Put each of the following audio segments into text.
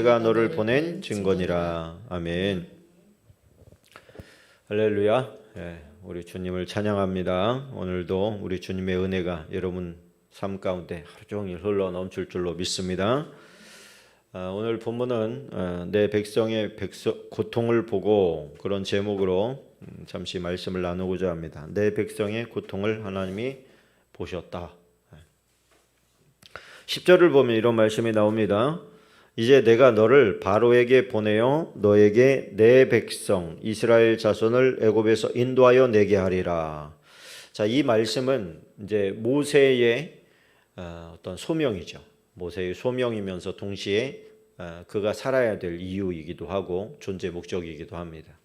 내가 너를 보낸 증거니라. 아멘. 할렐루야. 예, 우리 주님을 찬양합니다. 오늘도 우리 주님의 은혜가 여러분 삶 가운데 하루 종일 흘러 넘칠 줄로 믿습니다. 아, 오늘 본문은 어, 내 백성의 백성, 고통을 보고 그런 제목으로 음, 잠시 말씀을 나누고자 합니다. 내 백성의 고통을 하나님이 보셨다. 10절을 보면 이런 말씀이 나옵니다. 이제 내가 너를 바로에게 보내어 너에게 내 백성 이스라엘 자손을 애굽에서 인도하여 내게 하리라. 자, 이 말씀은 이제 모세의 어, 어떤 소명이죠. 모세의 소명이면서 동시에 어, 그가 살아야 될 이유이기도 하고 존재 목적이기도 합니다.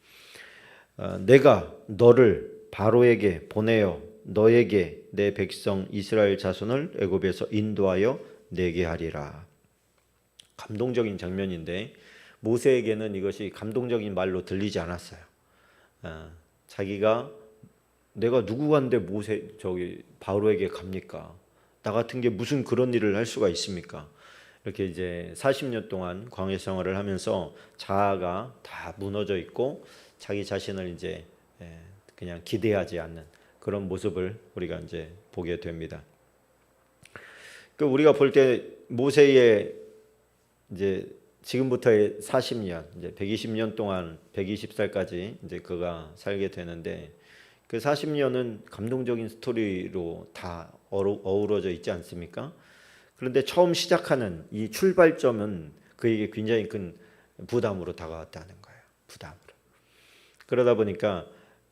어, 내가 너를 바로에게 보내어 너에게 내 백성 이스라엘 자손을 애굽에서 인도하여 내게 하리라. 감동적인 장면인데 모세에게는 이것이 감동적인 말로 들리지 않았어요. 어, 자기가 내가 누구간데 모세 저기 바로에게 갑니까? 나 같은 게 무슨 그런 일을 할 수가 있습니까? 이렇게 이제 40년 동안 광야 생활을 하면서 자아가 다 무너져 있고 자기 자신을 이제 예, 그냥 기대하지 않는 그런 모습을 우리가 이제 보게 됩니다. 그 우리가 볼 때 모세의 이제 지금부터의 40년, 이제 120년 동안 120살까지 이제 그가 살게 되는데 그 40년은 감동적인 스토리로 다 어우러져 있지 않습니까? 그런데 처음 시작하는 이 출발점은 그에게 굉장히 큰 부담으로 다가왔다는 거예요. 부담으로. 그러다 보니까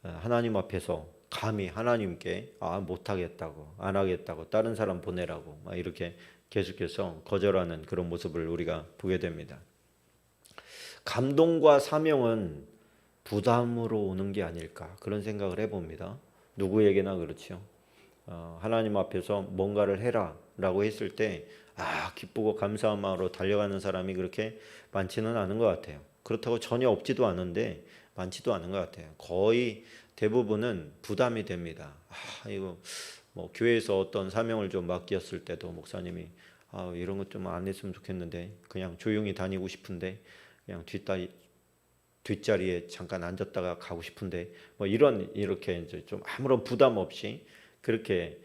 어, 하나님 앞에서 감히 하나님께 아 못하겠다고 안 하겠다고 다른 사람 보내라고 막 이렇게 계속해서 거절하는 그런 모습을 우리가 보게 됩니다. 감동과 사명은 부담으로 오는 게 아닐까 그런 생각을 해봅니다. 누구에게나 그렇죠. 어, 하나님 앞에서 뭔가를 해라라고 했을 때 아, 기쁘고 감사한 마음으로 달려가는 사람이 그렇게 많지는 않은 것 같아요. 그렇다고 전혀 없지도 않은데 많지도 않은 것 같아요. 거의 대부분은 부담이 됩니다. 아, 이거 뭐 교회에서 어떤 사명을 좀 맡겼을 때도 목사님이 아, 이런 것 좀 안 했으면 좋겠는데 그냥 조용히 다니고 싶은데 그냥 뒷다리 뒷자리에 잠깐 앉았다가 가고 싶은데 뭐 이런 이렇게 이제 좀 아무런 부담 없이 그렇게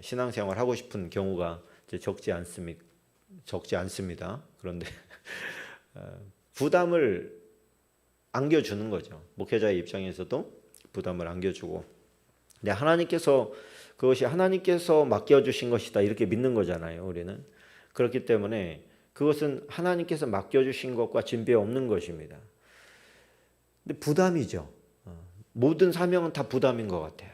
신앙생활 하고 싶은 경우가 적지 않습니다. 적지 않습니다. 그런데 어, 부담을 안겨주는 거죠. 목회자의 입장에서도 부담을 안겨주고, 근데 하나님께서 그것이 하나님께서 맡겨주신 것이다 이렇게 믿는 거잖아요. 우리는 그렇기 때문에 그것은 하나님께서 맡겨주신 것과 진배 없는 것입니다. 근데 부담이죠. 어, 모든 사명은 다 부담인 것 같아요.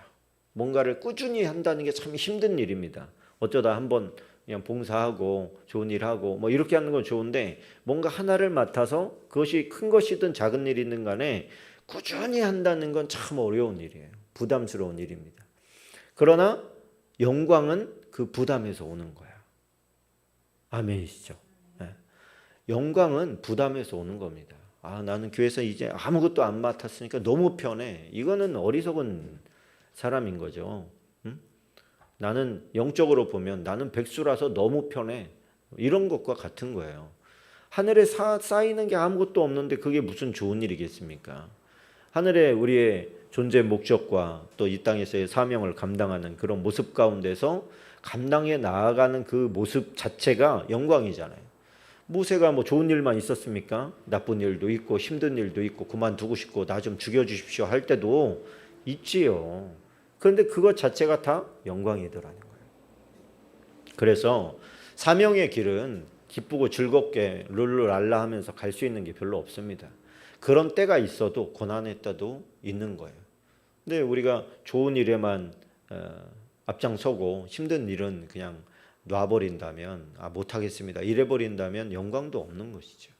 뭔가를 꾸준히 한다는 게 참 힘든 일입니다. 어쩌다 한번 그냥 봉사하고 좋은 일 하고 뭐 이렇게 하는 건 좋은데 뭔가 하나를 맡아서 그것이 큰 것이든 작은 일이든 간에 꾸준히 한다는 건 참 어려운 일이에요. 부담스러운 일입니다. 그러나 영광은 그 부담에서 오는 거야. 아멘이시죠? 네. 영광은 부담에서 오는 겁니다. 아, 나는 교회에서 이제 아무것도 안 맡았으니까 너무 편해. 이거는 어리석은 사람인 거죠. 응? 나는 영적으로 보면 나는 백수라서 너무 편해. 이런 것과 같은 거예요. 하늘에 사, 쌓이는 게 아무것도 없는데 그게 무슨 좋은 일이겠습니까? 하늘에 우리의 존재 목적과 또 이 땅에서의 사명을 감당하는 그런 모습 가운데서 감당해 나아가는 그 모습 자체가 영광이잖아요. 모세가 뭐 좋은 일만 있었습니까? 나쁜 일도 있고 힘든 일도 있고 그만두고 싶고 나 좀 죽여주십시오 할 때도 있지요. 그런데 그것 자체가 다 영광이더라는 거예요. 그래서 사명의 길은 기쁘고 즐겁게 룰루랄라 하면서 갈 수 있는 게 별로 없습니다. 그런 때가 있어도 고난의 때도 있는 거예요. 근데 우리가 좋은 일에만 어, 앞장서고 힘든 일은 그냥 놔버린다면 아 못하겠습니다. 이래버린다면 영광도 없는 것이죠.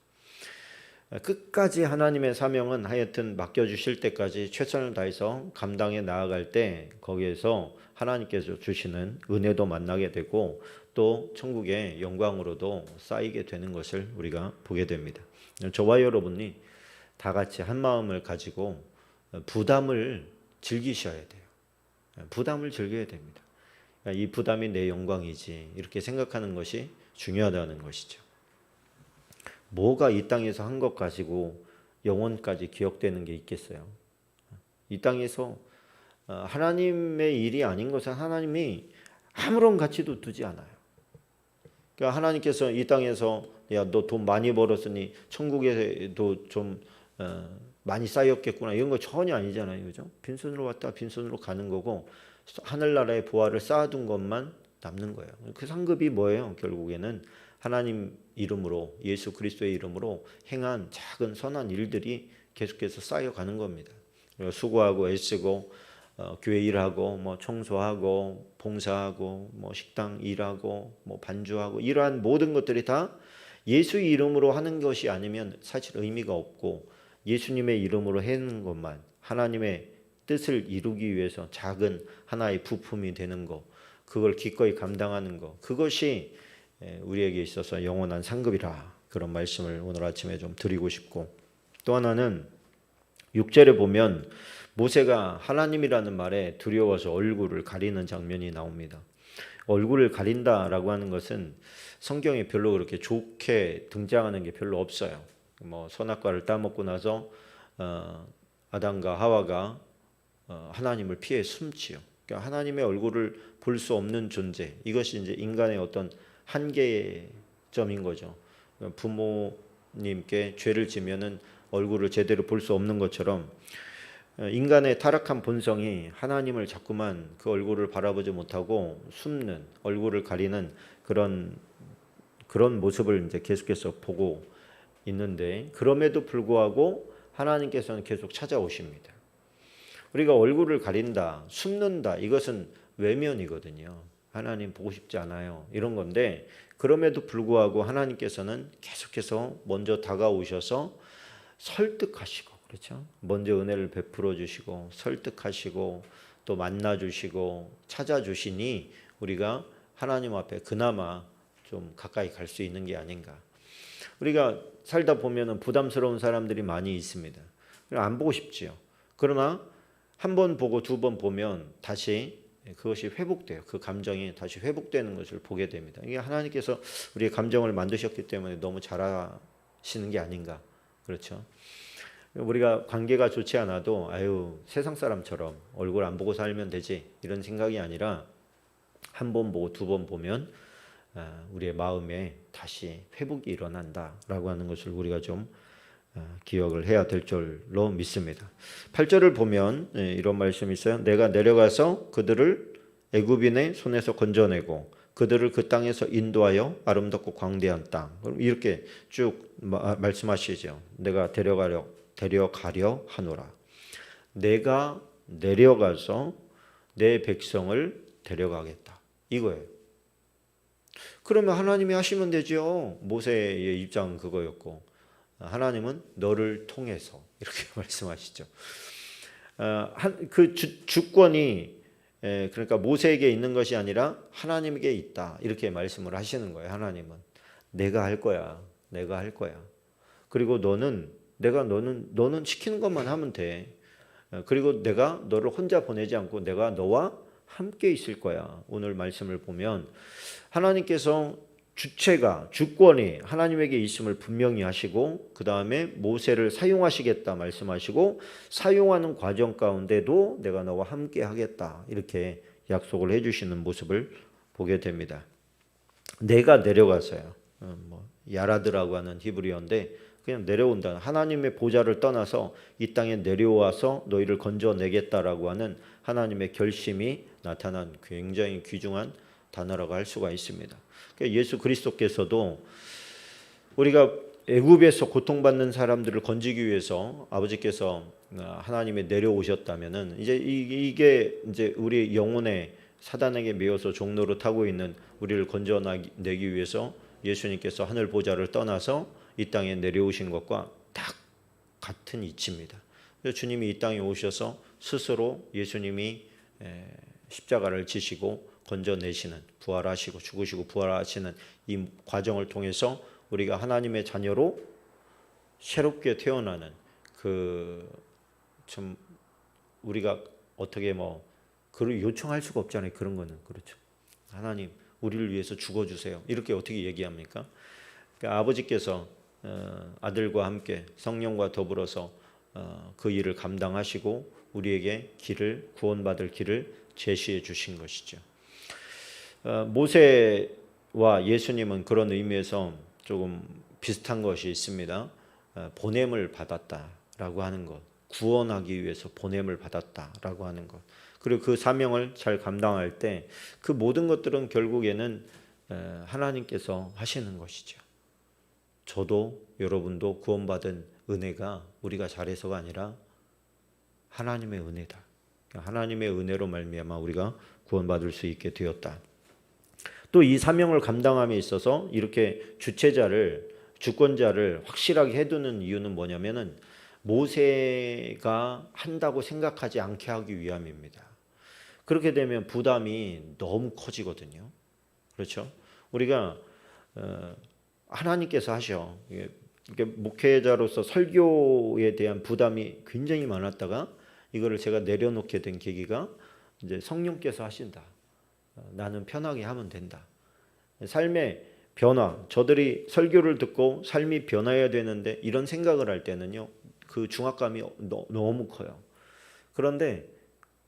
끝까지 하나님의 사명은 하여튼 맡겨주실 때까지 최선을 다해서 감당해 나아갈 때 거기에서 하나님께서 주시는 은혜도 만나게 되고 또 천국의 영광으로도 쌓이게 되는 것을 우리가 보게 됩니다. 저와 여러분이 다 같이 한 마음을 가지고 부담을 즐기셔야 돼요. 부담을 즐겨야 됩니다. 이 부담이 내 영광이지 이렇게 생각하는 것이 중요하다는 것이죠. 뭐가 이 땅에서 한 것 가지고 영원까지 기억되는 게 있겠어요? 이 땅에서 어, 하나님의 일이 아닌 것은 하나님이 아무런 가치도 두지 않아요. 그러니까 하나님께서 이 땅에서 야 너 돈 많이 벌었으니 천국에도 좀 어, 많이 쌓였겠구나 이런 거 전혀 아니잖아요, 그죠? 빈손으로 왔다 빈손으로 가는 거고 하늘나라의 보화를 쌓아둔 것만 남는 거예요. 그 상급이 뭐예요? 결국에는 하나님 이름으로 예수 그리스도의 이름으로 행한 작은 선한 일들이 계속해서 쌓여가는 겁니다. 수고하고 애쓰고 어, 교회 일하고 뭐 청소하고 봉사하고 뭐 식당 일하고 뭐 반주하고 이러한 모든 것들이 다 예수 이름으로 하는 것이 아니면 사실 의미가 없고 예수님의 이름으로 하는 것만 하나님의 뜻을 이루기 위해서 작은 하나의 부품이 되는 것 그걸 기꺼이 감당하는 것 그것이 에, 우리에게 있어서 영원한 상급이라 그런 말씀을 오늘 아침에 좀 드리고 싶고 또 하나는 6절에 보면 모세가 하나님이라는 말에 두려워서 얼굴을 가리는 장면이 나옵니다. 얼굴을 가린다라고 하는 것은 성경에 별로 그렇게 좋게 등장하는 게 별로 없어요. 뭐 선악과를 따먹고 나서 어, 아담과 하와가 어, 하나님을 피해 숨지요. 그러니까 하나님의 얼굴을 볼 수 없는 존재. 이것이 이제 인간의 어떤 한계의 점인 거죠. 부모님께 죄를 지면은 얼굴을 제대로 볼 수 없는 것처럼 어, 인간의 타락한 본성이 하나님을 자꾸만 그 얼굴을 바라보지 못하고 숨는 얼굴을 가리는 그런 그런 모습을 이제 계속해서 보고 있는데 그럼에도 불구하고 하나님께서는 계속 찾아오십니다. 우리가 얼굴을 가린다, 숨는다 이것은 외면이거든요. 하나님 보고 싶지 않아요. 이런 건데 그럼에도 불구하고 하나님께서는 계속해서 먼저 다가오셔서 설득하시고 그렇죠? 먼저 은혜를 베풀어 주시고 설득하시고 또 만나 주시고 찾아 주시니 우리가 하나님 앞에 그나마 좀 가까이 갈 수 있는 게 아닌가. 우리가 살다 보면은 부담스러운 사람들이 많이 있습니다. 안 보고 싶지요. 그러나 한 번 보고 두 번 보면 다시 그것이 회복돼요. 그 감정이 다시 회복되는 것을 보게 됩니다. 이게 하나님께서 우리의 감정을 만드셨기 때문에 너무 잘하시는 게 아닌가. 그렇죠. 우리가 관계가 좋지 않아도 아유 세상 사람처럼 얼굴 안 보고 살면 되지 이런 생각이 아니라 한 번 보고 두 번 보면 아, 우리의 마음에 다시 회복이 일어난다라고 하는 것을 우리가 좀 아, 기억을 해야 될 줄로 믿습니다. 8절을 보면 예, 이런 말씀이 있어요. 내가 내려가서 그들을 애굽인의 손에서 건져내고 그들을 그 땅에서 인도하여 아름답고 광대한 땅. 그럼 이렇게 쭉 말씀하시죠. 내가 데려가려 데려가려 하노라. 내가 내려가서 내 백성을 데려가겠다. 이거예요. 그러면 하나님이 하시면 되죠. 모세의 입장은 그거였고 하나님은 너를 통해서 이렇게 말씀하시죠. 어, 그 주권이 그러니까 모세에게 있는 것이 아니라 하나님에게 있다 이렇게 말씀을 하시는 거예요. 하나님은 내가 할 거야, 내가 할 거야. 그리고 너는 내가 너는 너는 시키는 것만 하면 돼. 어, 그리고 내가 너를 혼자 보내지 않고 내가 너와 함께 있을 거야. 오늘 말씀을 보면 하나님께서 주체가 주권이 하나님에게 있음을 분명히 하시고 그 다음에 모세를 사용하시겠다 말씀하시고 사용하는 과정 가운데도 내가 너와 함께 하겠다 이렇게 약속을 해주시는 모습을 보게 됩니다. 내가 내려가서요. 어, 뭐 야라드라고 하는 히브리어인데 그냥 내려온다. 하나님의 보좌를 떠나서 이 땅에 내려와서 너희를 건져내겠다라고 하는 하나님의 결심이 나타난 굉장히 귀중한 단어라고 할 수가 있습니다. 그러니까 예수 그리스도께서도 우리가 애굽에서 고통받는 사람들을 건지기 위해서 아버지께서 하나님의 내려오셨다면은 이제 이게 이제 우리 영혼의 사단에게 매여서 종로로 타고 있는 우리를 건져내기 위해서 예수님께서 하늘 보좌를 떠나서 이 땅에 내려오신 것과 딱 같은 이치입니다. 주님이 이 땅에 오셔서 스스로 예수님이 십자가를 지시고 건져내시는 부활하시고 죽으시고 부활하시는 이 과정을 통해서 우리가 하나님의 자녀로 새롭게 태어나는 그 좀 우리가 어떻게 뭐 그를 요청할 수가 없잖아요. 그런 거는 그렇죠. 하나님 우리를 위해서 죽어 주세요. 이렇게 어떻게 얘기합니까? 그러니까 아버지께서 어, 아들과 함께 성령과 더불어서 어, 그 일을 감당하시고 우리에게 길을 구원받을 길을 제시해 주신 것이죠. 어, 모세와 예수님은 그런 의미에서 조금 비슷한 것이 있습니다. 어, 보냄을 받았다라고 하는 것, 구원하기 위해서 보냄을 받았다라고 하는 것. 그리고 그 사명을 잘 감당할 때 그 모든 것들은 결국에는 에, 하나님께서 하시는 것이죠. 저도 여러분도 구원받은 은혜가 우리가 잘해서가 아니라 하나님의 은혜다. 하나님의 은혜로 말미암아 우리가 구원받을 수 있게 되었다. 또 이 사명을 감당함에 있어서 이렇게 주체자를 주권자를 확실하게 해두는 이유는 뭐냐면은 모세가 한다고 생각하지 않게 하기 위함입니다. 그렇게 되면 부담이 너무 커지거든요. 그렇죠? 우리가 어, 하나님께서 하셔. 이게, 이게 목회자로서 설교에 대한 부담이 굉장히 많았다가 이거를 제가 내려놓게 된 계기가 이제 성령께서 하신다. 어, 나는 편하게 하면 된다. 삶의 변화, 저들이 설교를 듣고 삶이 변화해야 되는데 이런 생각을 할 때는요, 그 중압감이 너, 너무 커요. 그런데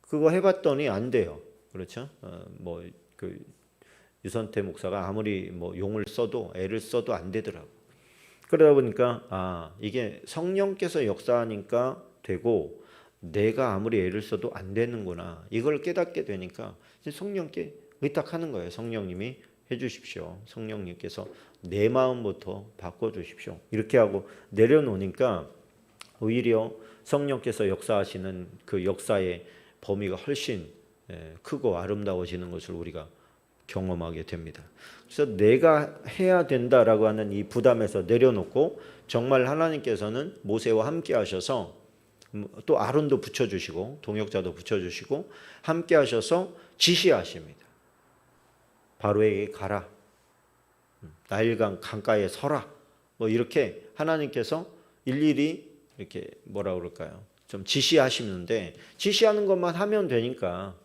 그거 해봤더니 안 돼요. 그렇죠? 어, 뭐그 유선태 목사가 아무리 뭐 용을 써도 애를 써도 안 되더라고. 그러다 보니까 아 이게 성령께서 역사하니까 되고 내가 아무리 애를 써도 안 되는구나. 이걸 깨닫게 되니까 성령께 의탁하는 거예요. 성령님이 해주십시오. 성령님께서 내 마음부터 바꿔주십시오. 이렇게 하고 내려놓으니까 오히려 성령께서 역사하시는 그 역사의 범위가 훨씬 예, 크고 아름다워지는 것을 우리가 경험하게 됩니다. 그래서 내가 해야 된다라고 하는 이 부담에서 내려놓고 정말 하나님께서는 모세와 함께 하셔서 음, 또 아론도 붙여주시고 동역자도 붙여주시고 함께 하셔서 지시하십니다. 바로에게 가라. 음, 나일강 강가에 서라. 뭐 이렇게 하나님께서 일일이 이렇게 뭐라 그럴까요? 좀 지시하시는데 지시하는 것만 하면 되니까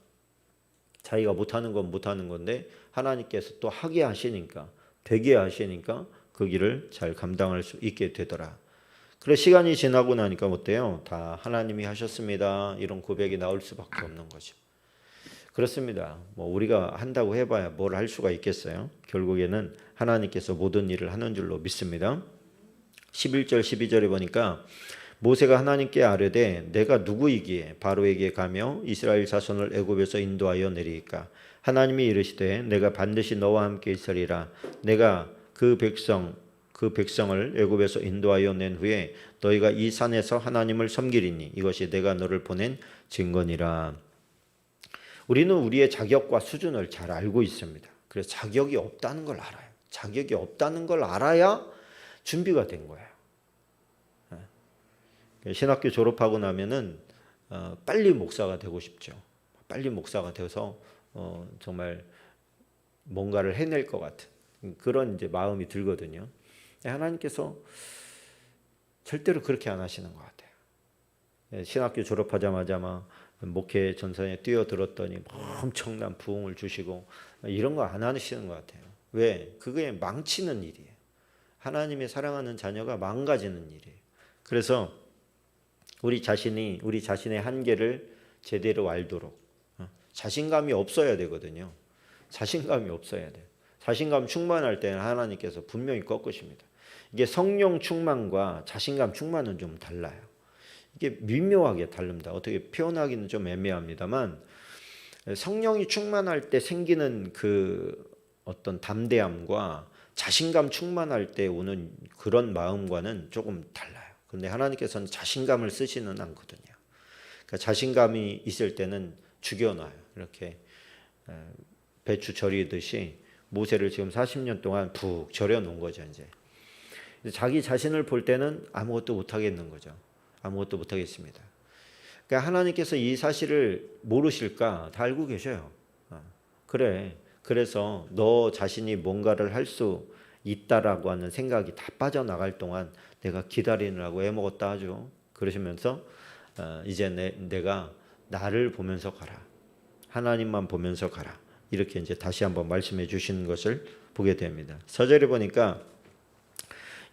자기가 못하는 건 못하는 건데 하나님께서 또 하게 하시니까 되게 하시니까 그 길을 잘 감당할 수 있게 되더라. 그래 시간이 지나고 나니까 어때요? 다 하나님이 하셨습니다. 이런 고백이 나올 수밖에 없는 거죠. 그렇습니다. 뭐 우리가 한다고 해봐야 뭘 할 수가 있겠어요? 결국에는 하나님께서 모든 일을 하는 줄로 믿습니다. 11절 12절에 보니까 모세가 하나님께 아뢰되 내가 누구이기에 바로에게 가며 이스라엘 자손을 애굽에서 인도하여 내리까 하나님이 이르시되 내가 반드시 너와 함께 있으리라 내가 그 백성 그 백성을 애굽에서 인도하여 낸 후에 너희가 이 산에서 하나님을 섬기리니 이것이 내가 너를 보낸 증거니라 우리는 우리의 자격과 수준을 잘 알고 있습니다. 그래서 자격이 없다는 걸 알아요. 자격이 없다는 걸 알아야 준비가 된 거예요. 예. 신학교 졸업하고 나면은 어, 빨리 목사가 되고 싶죠. 빨리 목사가 돼서 어, 정말 뭔가를 해낼 것 같은 그런 이제 마음이 들거든요. 하나님께서 절대로 그렇게 안 하시는 것 같아요. 예, 신학교 졸업하자마자 막 목회 전선에 뛰어들었더니 엄청난 부흥을 주시고 이런 거 안 하시는 것 같아요. 왜? 그게 망치는 일이에요. 하나님의 사랑하는 자녀가 망가지는 일이에요. 그래서 우리 자신이 우리 자신의 한계를 제대로 알도록 어, 자신감이 없어야 되거든요. 자신감이 없어야 돼요. 자신감 충만할 때는 하나님께서 분명히 꺾으십니다. 이게 성령 충만과 자신감 충만은 좀 달라요. 이게 미묘하게 다릅니다. 어떻게 표현하기는 좀 애매합니다만 성령이 충만할 때 생기는 그 어떤 담대함과 자신감 충만할 때 오는 그런 마음과는 조금 달라요. 근데 하나님께서는 자신감을 쓰지는 않거든요. 그러니까 자신감이 있을 때는 죽여놔요. 이렇게 배추 절이듯이 모세를 지금 40년 동안 푹 절여 놓은 거죠, 이제. 자기 자신을 볼 때는 아무것도 못 하겠는 거죠. 아무것도 못 하겠습니다. 그러니까 하나님께서 이 사실을 모르실까 다 알고 계셔요. 어, 그래. 그래서 너 자신이 뭔가를 할 수 있다라고 하는 생각이 다 빠져나갈 동안 내가 기다리느라고 애먹었다 하죠. 그러시면서 어, 이제 내, 내가 나를 보면서 가라. 하나님만 보면서 가라. 이렇게 이제 다시 한번 말씀해 주시는 것을 보게 됩니다. 서절에 보니까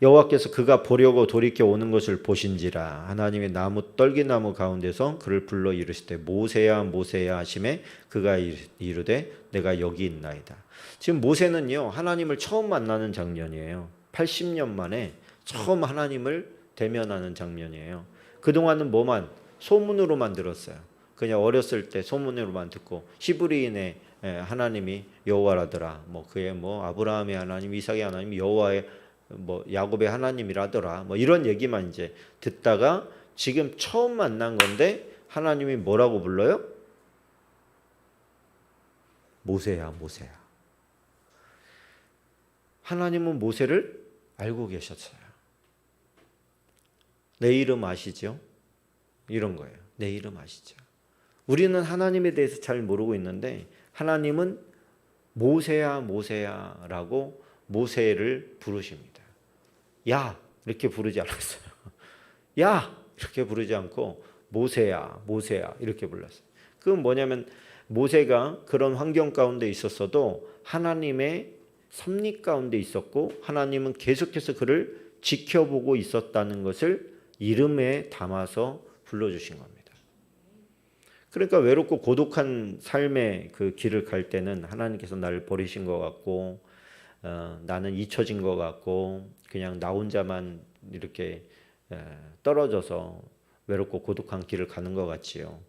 여호와께서 그가 보려고 돌이켜 오는 것을 보신지라 하나님의 나무 떨기나무 가운데서 그를 불러 이르시되 모세야 모세야 하심에 그가 이르되 내가 여기 있나이다. 지금 모세는요 하나님을 처음 만나는 장면이에요. 80년 만에 처음 하나님을 대면하는 장면이에요. 그 동안은 뭐만 소문으로만 들었어요. 그냥 어렸을 때 소문으로만 듣고 히브리인의 예, 하나님이 여호와라더라. 뭐 그의 뭐 아브라함의 하나님, 이삭의 하나님, 여호와의 뭐 야곱의 하나님이라더라. 뭐 이런 얘기만 이제 듣다가 지금 처음 만난 건데 하나님이 뭐라고 불러요? 모세야, 모세야. 하나님은 모세를 알고 계셨어요. 내 이름 아시죠? 이런 거예요. 내 이름 아시죠? 우리는 하나님에 대해서 잘 모르고 있는데 하나님은 모세야 모세야라고 모세를 부르십니다. 야 이렇게 부르지 않았어요. 야 이렇게 부르지 않고 모세야 모세야 이렇게 불렀어요. 그건 뭐냐면 모세가 그런 환경 가운데 있었어도 하나님의 섭리 가운데 있었고 하나님은 계속해서 그를 지켜보고 있었다는 것을 이름에 담아서 불러주신 겁니다. 그러니까 외롭고 고독한 삶의 그 길을 갈 때는 하나님께서 나를 버리신 것 같고 어, 나는 잊혀진 것 같고 그냥 나 혼자만 이렇게 에, 떨어져서 외롭고 고독한 길을 가는 것 같지요.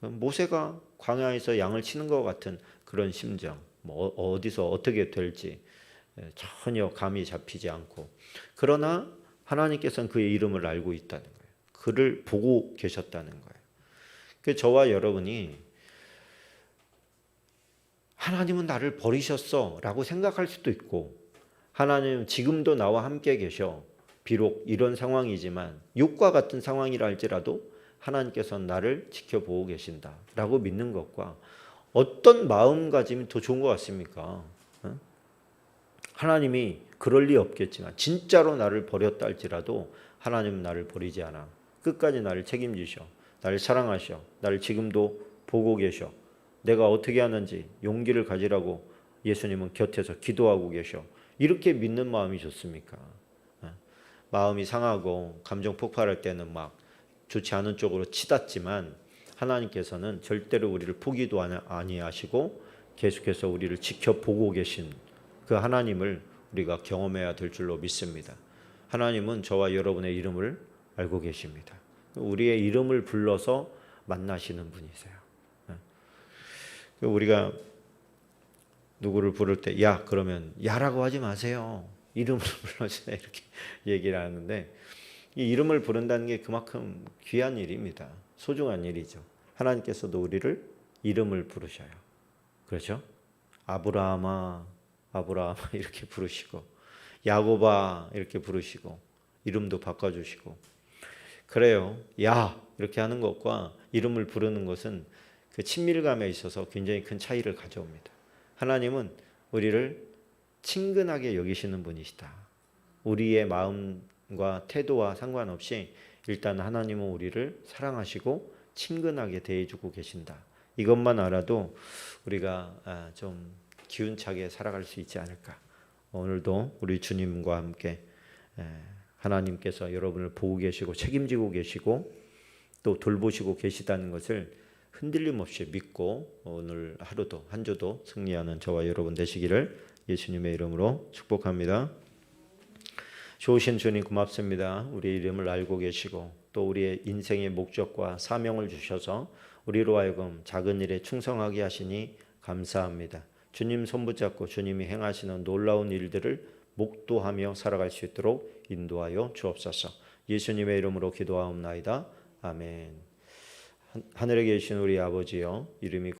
그 모세가 광야에서 양을 치는 것 같은 그런 심정, 뭐 어- 어디서 어떻게 될지 에, 전혀 감이 잡히지 않고 그러나 하나님께서는 그의 이름을 알고 있다는 거예요. 그를 보고 계셨다는 거예요. 그 저와 여러분이 하나님은 나를 버리셨어 라고 생각할 수도 있고 하나님 지금도 나와 함께 계셔. 비록 이런 상황이지만 육과 같은 상황이라 할지라도 하나님께서는 나를 지켜보고 계신다 라고 믿는 것과 어떤 마음가짐이 더 좋은 것 같습니까? 어? 하나님이 그럴 리 없겠지만 진짜로 나를 버렸다 할지라도 하나님은 나를 버리지 않아. 끝까지 나를 책임지셔. 나를 사랑하셔. 나를 지금도 보고 계셔. 내가 어떻게 하는지 용기를 가지라고 예수님은 곁에서 기도하고 계셔. 이렇게 믿는 마음이 좋습니까? 어? 마음이 상하고 감정 폭발할 때는 막 좋지 않은 쪽으로 치닫지만 하나님께서는 절대로 우리를 포기도 아니- 아니하시고 계속해서 우리를 지켜보고 계신 그 하나님을 우리가 경험해야 될 줄로 믿습니다. 하나님은 저와 여러분의 이름을 알고 계십니다. 우리의 이름을 불러서 만나시는 분이세요. 예. 우리가 누구를 부를 때 야 그러면 야라고 하지 마세요. 이름을 불러주세요 이렇게 얘기를 하는데 이 이름을 부른다는 게 그만큼 귀한 일입니다. 소중한 일이죠. 하나님께서도 우리를 이름을 부르셔요. 그렇죠? 아브라함아, 아브라함 이렇게 부르시고 야고바 이렇게 부르시고 이름도 바꿔 주시고 그래요. 야 이렇게 하는 것과 이름을 부르는 것은 그 친밀감에 있어서 굉장히 큰 차이를 가져옵니다. 하나님은 우리를 친근하게 여기시는 분이시다. 우리의 마음과 태도와 상관없이 일단 하나님은 우리를 사랑하시고 친근하게 대해주고 계신다. 이것만 알아도 우리가 아, 좀 기운차게 살아갈 수 있지 않을까. 오늘도 우리 주님과 함께 에, 하나님께서 여러분을 보고 계시고 책임지고 계시고 또 돌보시고 계시다는 것을 흔들림 없이 믿고 오늘 하루도 한 주도 승리하는 저와 여러분 되시기를 예수님의 이름으로 축복합니다. 좋으신 주님 고맙습니다. 우리 이름을 알고 계시고 또 우리의 인생의 목적과 사명을 주셔서 우리로 하여금 작은 일에 충성하게 하시니 감사합니다. 주님 손 붙잡고 주님이 행하시는 놀라운 일들을 목도하며 살아갈 수 있도록 인도하여 주옵소서. 예수님의 이름으로 기도하옵나이다. 아멘. 하늘에 계신 우리 아버지여 이름이